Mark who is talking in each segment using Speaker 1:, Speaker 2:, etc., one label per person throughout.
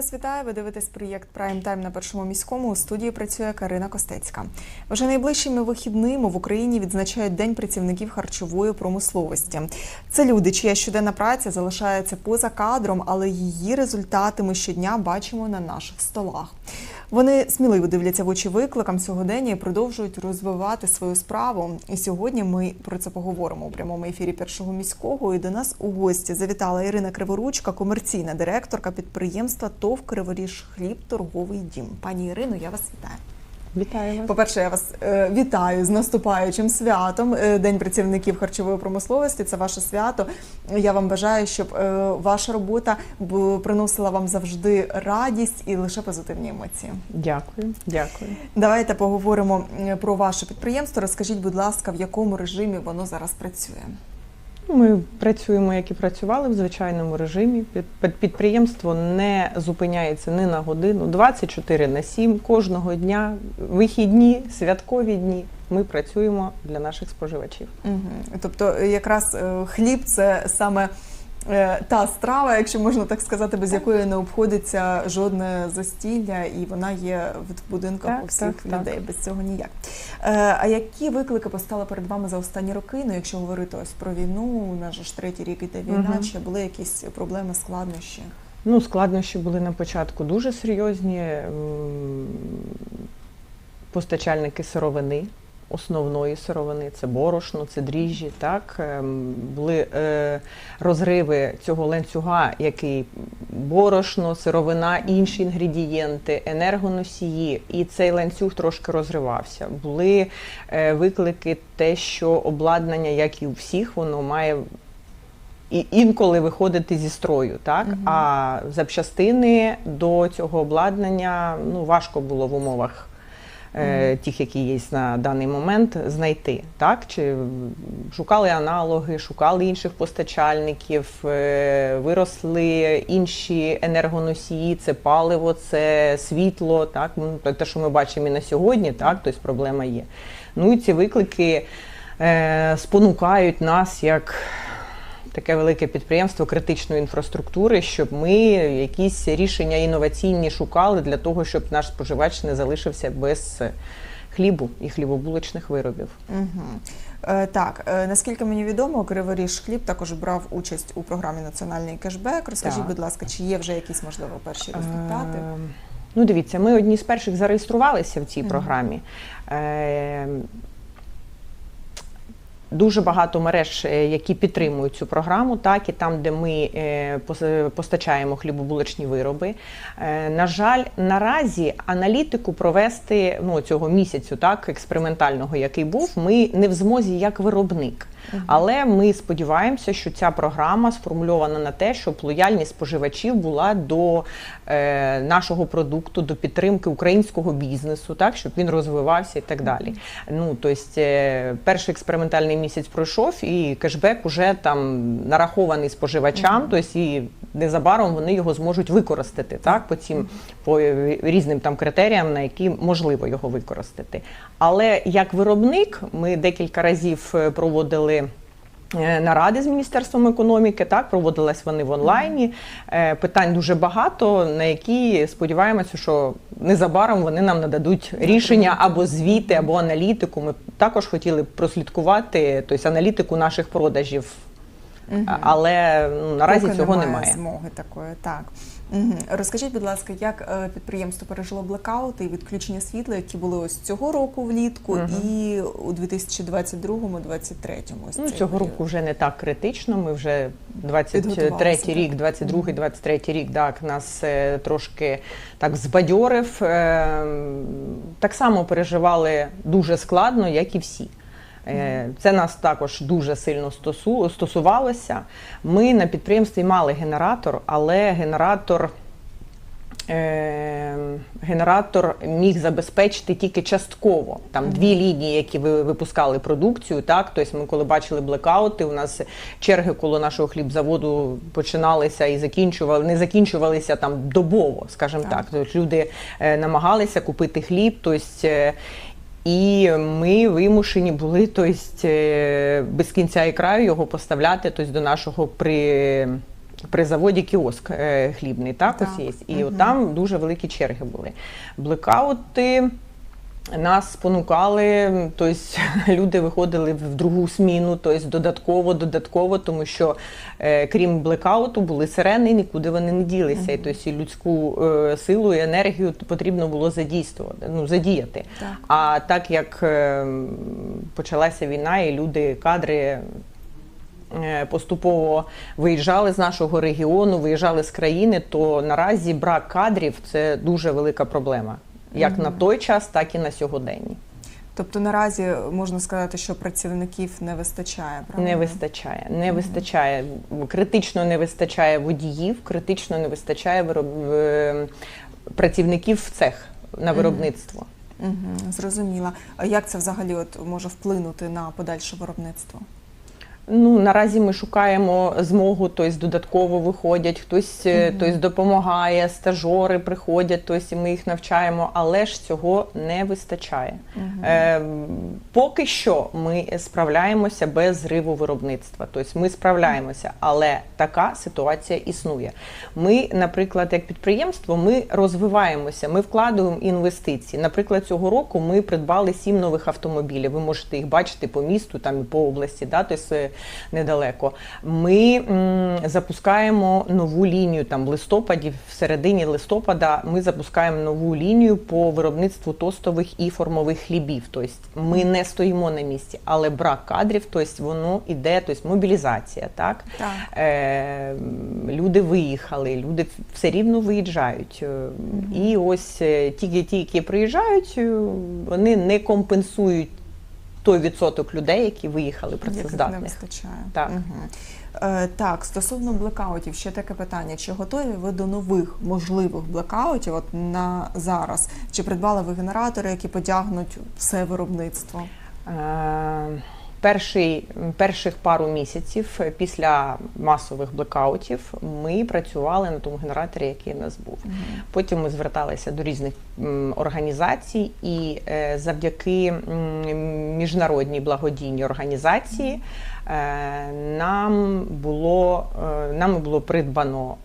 Speaker 1: Вас вітаю. Ви дивитесь проєкт Прайм Тайм на першому міському. У студії працює Карина Костецька. Вже найближчими вихідними в Україні відзначають День працівників харчової промисловості. Це люди, чия щоденна праця залишається поза кадром, але її результати ми щодня бачимо на наших столах. Вони сміливо дивляться в очі викликам сьогодення і продовжують розвивати свою справу. І сьогодні ми про це поговоримо у прямому ефірі першого міського. І до нас у гості завітала Ірина Криворучка, комерційна директорка підприємства ТОВ Криворіж Хліб Торговий дім. Пані Ірино, я вас вітаю.
Speaker 2: Вітаю вас.
Speaker 1: По-перше, я вас е, вітаю з наступаючим святом. Е, День працівників харчової промисловості. Це ваше свято. Я вам бажаю, щоб е, ваша робота приносила вам завжди радість і лише позитивні емоції.
Speaker 2: Дякую, дякую.
Speaker 1: Давайте поговоримо про ваше підприємство. Розкажіть, будь ласка, в якому режимі воно зараз працює?
Speaker 2: Ми працюємо, як і працювали в звичайному режимі. Під- під- Підприємство не зупиняється ні на годину, 24 на 7 кожного дня, вихідні, святкові дні. Ми працюємо для наших споживачів.
Speaker 1: Угу. Тобто, якраз е, хліб це саме та страва, якщо можна так сказати, без якої не обходиться жодне застілля, і вона є в будинках
Speaker 2: Так,
Speaker 1: у всіх
Speaker 2: так, так.
Speaker 1: людей. Без цього ніяк. Е, А які виклики постали перед вами за останні роки? Ну, якщо говорити ось про війну, у ж третій рік іде війна,
Speaker 2: Мгм.
Speaker 1: чи були якісь проблеми, складнощі?
Speaker 2: Ну, складнощі були на початку дуже серйозні. Постачальники сировини, основної сировини, це борошно, це дріжджі. Так Ем, були е, розриви цього ланцюга, який борошно, сировина, інші інгредієнти, енергоносії, і цей ланцюг трошки розривався. Були е, виклики, те, що обладнання, як і у всіх, воно має і інколи виходити зі строю, так
Speaker 1: Мгм.
Speaker 2: а запчастини до цього обладнання ну важко було в умовах. Е, Тих, які є на даний момент, знайти так? Чи шукали аналоги, шукали інших постачальників, е, виросли інші енергоносії, це паливо, це світло, так? Ну, те, що ми бачимо і на сьогодні, так? Тобто проблема є. Ну і ці виклики е, спонукають нас як таке велике підприємство критичної інфраструктури, щоб ми якісь рішення інноваційні шукали для того, щоб наш споживач не залишився без е, хлібу і хлібобулочних виробів.
Speaker 1: Угу. Е, так, е, наскільки мені відомо, Криворіж хліб також брав участь у програмі Національний кешбек. Розкажіть,
Speaker 2: Так.
Speaker 1: будь ласка, чи є вже якісь можливо перші результати?
Speaker 2: Е, Ну, дивіться, ми одні з перших зареєструвалися в цій програмі. Е, Дуже багато мереж, е, які підтримують цю програму, так і там, де ми е, постачаємо хлібобулочні вироби. Е, На жаль, наразі аналітику провести ну, цього місяцю, так експериментального, який був, ми не в змозі як виробник. Але ми сподіваємося, що ця програма сформульована на те, щоб лояльність споживачів була до е, нашого продукту, до підтримки українського бізнесу, так щоб він розвивався і так далі. Ну тобто, е, перший експериментальний місяць пройшов, і кешбек уже там нарахований споживачам. Тобто і незабаром вони його зможуть використати так по цим по різним там критеріям, на які можливо його використати. Але як виробник, ми декілька разів е, проводили. Е, Наради з міністерством економіки так проводились вони в онлайні. Е, Питань дуже багато, на які сподіваємося, що незабаром вони нам нададуть рішення або звіти, або аналітику. Ми також хотіли б прослідкувати тобто, аналітику наших продажів,
Speaker 1: угу.
Speaker 2: але ну, наразі
Speaker 1: Поки
Speaker 2: цього
Speaker 1: немає.
Speaker 2: немає.
Speaker 1: змоги такої. Так. Угу. Розкажіть, будь ласка, як е, підприємство пережило блекаути і відключення світла, які були ось цього року влітку,
Speaker 2: Мгм.
Speaker 1: і у 2022-2023. Ось
Speaker 2: Ну, цього
Speaker 1: період.
Speaker 2: року вже не так критично. Ми вже 23
Speaker 1: Підготувалися,
Speaker 2: рік,
Speaker 1: так.
Speaker 2: 22 23 рік, так, нас е, трошки так збадьорив. Е, так само переживали дуже складно, як і всі. Е, Це нас також дуже сильно стосу, стосувалося. Ми на підприємстві мали генератор, але генератор е, генератор міг забезпечити тільки частково. Там дві лінії, які ви випускали продукцію. Так, тобто ми коли бачили блекаути, у нас черги коло нашого хлібзаводу починалися і закінчували, не закінчувалися там добово, скажімо
Speaker 1: Так.
Speaker 2: так. Тобто люди е, намагалися купити хліб. Тобто, і ми вимушені були тобто, без кінця і краю його поставляти тобто, до нашого при при заводі кіоск е, хлібний, так,
Speaker 1: Так.
Speaker 2: ось є. І угу. там дуже великі черги були. Блекаути нас спонукали, тобто люди виходили в другу сміну, тобто додатково, додатково, тому що е, крім блекауту були сирени, нікуди вони не ділися. І тобто і людську е, силу і енергію потрібно було задійствувати, ну, задіяти.
Speaker 1: Так.
Speaker 2: А так як е, почалася війна, і люди, кадри е, поступово виїжджали з нашого регіону, виїжджали з країни, то наразі брак кадрів це дуже велика проблема. Як на той час, так і на сьогоденні.
Speaker 1: Тобто наразі можна сказати, що працівників не вистачає, правильно?
Speaker 2: Не вистачає. Не вистачає. Критично не вистачає водіїв, критично не вистачає вироб... е, працівників в цех на виробництво.
Speaker 1: Угу, зрозуміла. А як це взагалі от може вплинути на подальше виробництво?
Speaker 2: Ну наразі ми шукаємо змогу, тобто додатково виходять, хтось, е, хтось допомагає, стажори приходять, тобто і ми їх навчаємо, але ж цього не вистачає. Е, поки що ми справляємося без зриву виробництва. Тобто ми справляємося, але така ситуація існує. Ми, наприклад, як підприємство, ми розвиваємося, ми вкладуємо інвестиції. Наприклад, цього року ми придбали сім нових автомобілів. Ви можете їх бачити по місту, там і по області, да, тобто е, недалеко. Ми м, запускаємо нову лінію там в листопаді, в середині листопада ми запускаємо нову лінію по виробництву тостових і формових хлібів. Тобто ми не стоїмо на місці, але брак кадрів, тобто воно іде, тобто мобілізація, так?
Speaker 1: Так.
Speaker 2: Е, люди виїхали, люди все рівно виїжджають. Е, І ось е, тільки ті, які приїжджають, е, вони не компенсують той відсоток людей, які виїхали
Speaker 1: Яких не
Speaker 2: працездатних.
Speaker 1: вистачає.
Speaker 2: Так.
Speaker 1: Угу. Е, так, стосовно блекаутів, ще таке питання: чи готові ви до нових можливих блекаутів от на зараз? Чи придбали ви генератори, які потягнуть все виробництво?
Speaker 2: Е, Перший, перших пару місяців після масових блекаутів ми працювали на тому генераторі, який в нас був. Потім ми зверталися до різних організацій, і е, завдяки міжнародній благодійній організації е, нам було, е, нами було придбано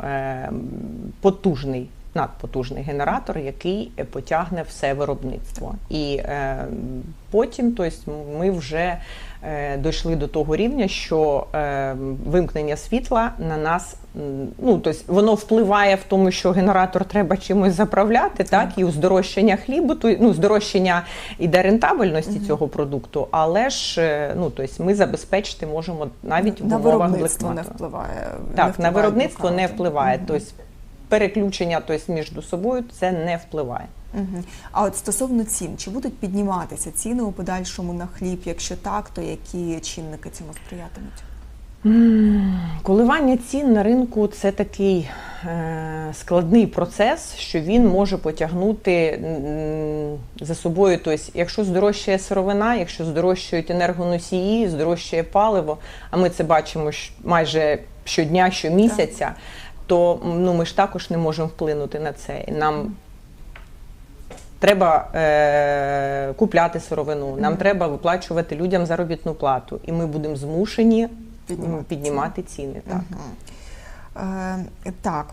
Speaker 2: потужний. Надпотужний генератор, який потягне все виробництво, і е, потім, тобто, ми вже дійшли до того рівня, що е, вимкнення світла на нас, ну тобто воно впливає в тому, що генератор треба чимось заправляти, так і у здорожчання хлібу, то ну здорожчання іде рентабельності цього продукту, але ж е, ну тобто ми забезпечити можемо навіть в
Speaker 1: на
Speaker 2: умовах
Speaker 1: виробництво не впливає. не
Speaker 2: Так, на виробництво не впливає.
Speaker 1: Мгм.
Speaker 2: Тобто переключення тобто, між собою це не впливає.
Speaker 1: А от стосовно цін, чи будуть підніматися ціни у подальшому на хліб? Якщо так, то які чинники цьому сприятимуть?
Speaker 2: Коливання цін на ринку це такий е, складний процес, що він може потягнути за собою. Тобто, якщо здорожчає сировина, якщо здорожчають енергоносії, здорожчає паливо, а ми це бачимо майже щодня, щомісяця, то ну, ми ж також не можемо вплинути на це. І Нам треба е, купляти сировину, нам треба виплачувати людям заробітну плату, і ми будемо змушені
Speaker 1: Піднімати
Speaker 2: піднімати ціни. Так.
Speaker 1: Е, так.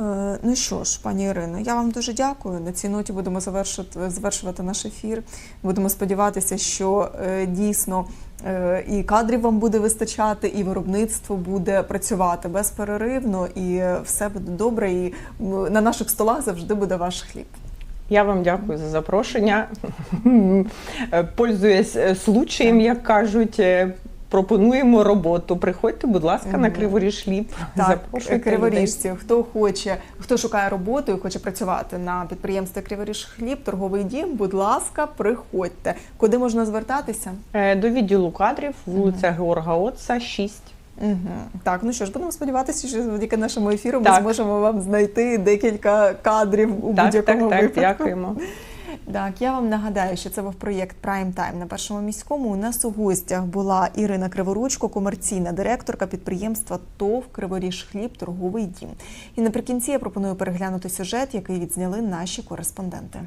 Speaker 1: Е, Ну що ж, пані Ірино, я вам дуже дякую. На цій ноті будемо завершити, завершувати наш ефір. Будемо сподіватися, що е, дійсно е, і кадрів вам буде вистачати, і виробництво буде працювати безперервно, і все буде добре. І на наших столах завжди буде ваш хліб.
Speaker 2: Я вам дякую за запрошення. Пользуясь е, случаєм, як кажуть. е, Пропонуємо роботу. Приходьте, будь ласка, на. Криворіж.
Speaker 1: Так,
Speaker 2: людей.
Speaker 1: криворіжці, хто хоче, хто шукає роботу і хоче працювати на підприємстві Криворіж хліб, торговий дім, будь ласка, приходьте. Куди можна звертатися?
Speaker 2: Е, До відділу кадрів, вулиця Георга Отца, 6.
Speaker 1: Угу. Так, ну що ж, будемо сподіватися, що завдяки нашому ефіру ми
Speaker 2: Так.
Speaker 1: зможемо вам знайти декілька кадрів у
Speaker 2: Так,
Speaker 1: будь-якому
Speaker 2: так, так,
Speaker 1: випадку.
Speaker 2: дякуємо.
Speaker 1: Так, я вам нагадаю, що це був проєкт Prime Time на першому міському. У нас у гостях була Ірина Криворучко, комерційна директорка підприємства ТОВ Криворіж Хліб, торговий дім. І наприкінці я пропоную переглянути сюжет, який відзняли наші кореспонденти.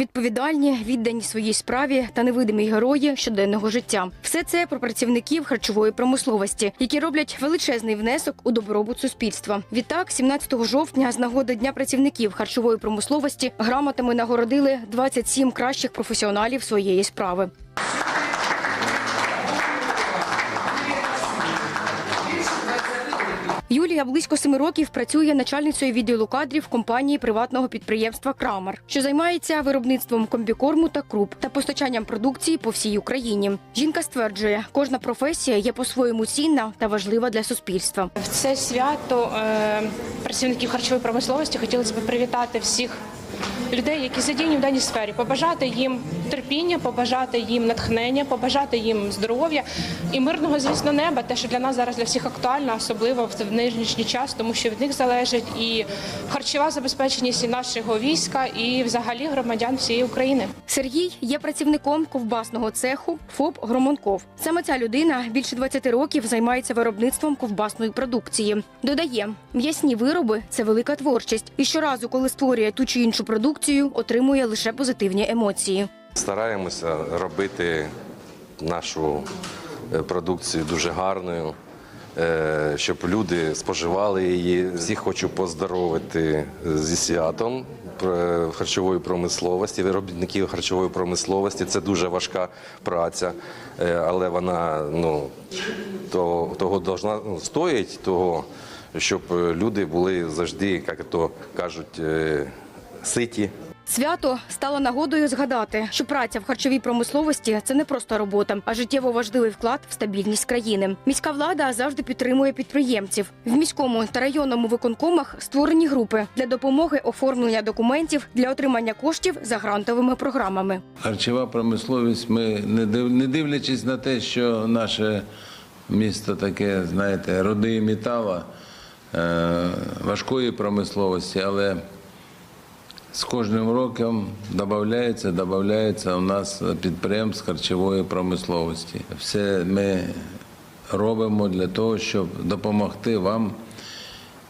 Speaker 3: Відповідальні, віддані своїй справі та невидимі герої щоденного життя. Все це про працівників харчової промисловості, які роблять величезний внесок у добробут суспільства. Відтак, 17 жовтня, з нагоди Дня працівників харчової промисловості, грамотами нагородили 27 кращих професіоналів своєї справи. Юлія близько семи років працює начальницею відділу кадрів компанії приватного підприємства Крамер, що займається виробництвом комбікорму та круп та постачанням продукції по всій Україні. Жінка стверджує, кожна професія є по-своєму цінна та важлива для суспільства.
Speaker 4: В це свято е, працівників харчової промисловості хотілося б привітати всіх людей, які задіяні в даній сфері, побажати їм терпіння, побажати їм натхнення, побажати їм здоров'я і мирного, звісно, неба. Те, що для нас зараз для всіх актуально, особливо в нинішній час, тому що від них залежить і харчова забезпеченість і нашого війська, і взагалі громадян всієї України.
Speaker 3: Сергій є працівником ковбасного цеху ФОП Громонков. Саме ця людина більше 20 років займається виробництвом ковбасної продукції. Додає, м'ясні вироби це велика творчість, і щоразу, коли створює ту чи іншу продукцію, отримує лише позитивні емоції.
Speaker 5: Стараємося робити нашу е, продукцію дуже гарною, е, щоб люди споживали її. Всіх хочу поздоровити зі святом харчової промисловості, виробників харчової промисловості. Це дуже важка праця, е, але вона ну, то- того должна ну, стоїть того, щоб е, люди були завжди, як то кажуть, е, ситі.
Speaker 3: Свято стало нагодою згадати, що праця в харчовій промисловості це не просто робота, а життєво важливий вклад в стабільність країни. Міська влада завжди підтримує підприємців. В міському та районному виконкомах створені групи для допомоги оформлення документів для отримання коштів за грантовими програмами.
Speaker 6: Харчова промисловість, ми не див- дивлячись на те, що наше місто таке, знаєте, роди метала, е, важкої промисловості, але з кожним роком додається, додається у нас підприємств харчової промисловості. Все ми робимо для того, щоб допомогти вам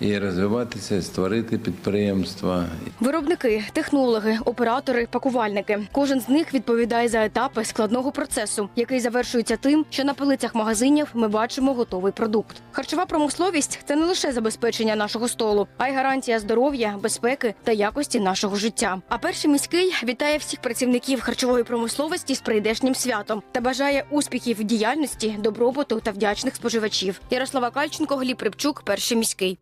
Speaker 6: і розвиватися, і створити підприємства,
Speaker 3: Виробники, технологи, оператори, пакувальники. Кожен з них відповідає за етапи складного процесу, який завершується тим, що на полицях магазинів ми бачимо готовий продукт. Харчова промисловість це не лише забезпечення нашого столу, а й гарантія здоров'я, безпеки та якості нашого життя. А перший міський вітає всіх працівників харчової промисловості з прийдешнім святом та бажає успіхів в діяльності, добробуту та вдячних споживачів. Ярослава Кальченко, Гліб Рибчук, перший міський.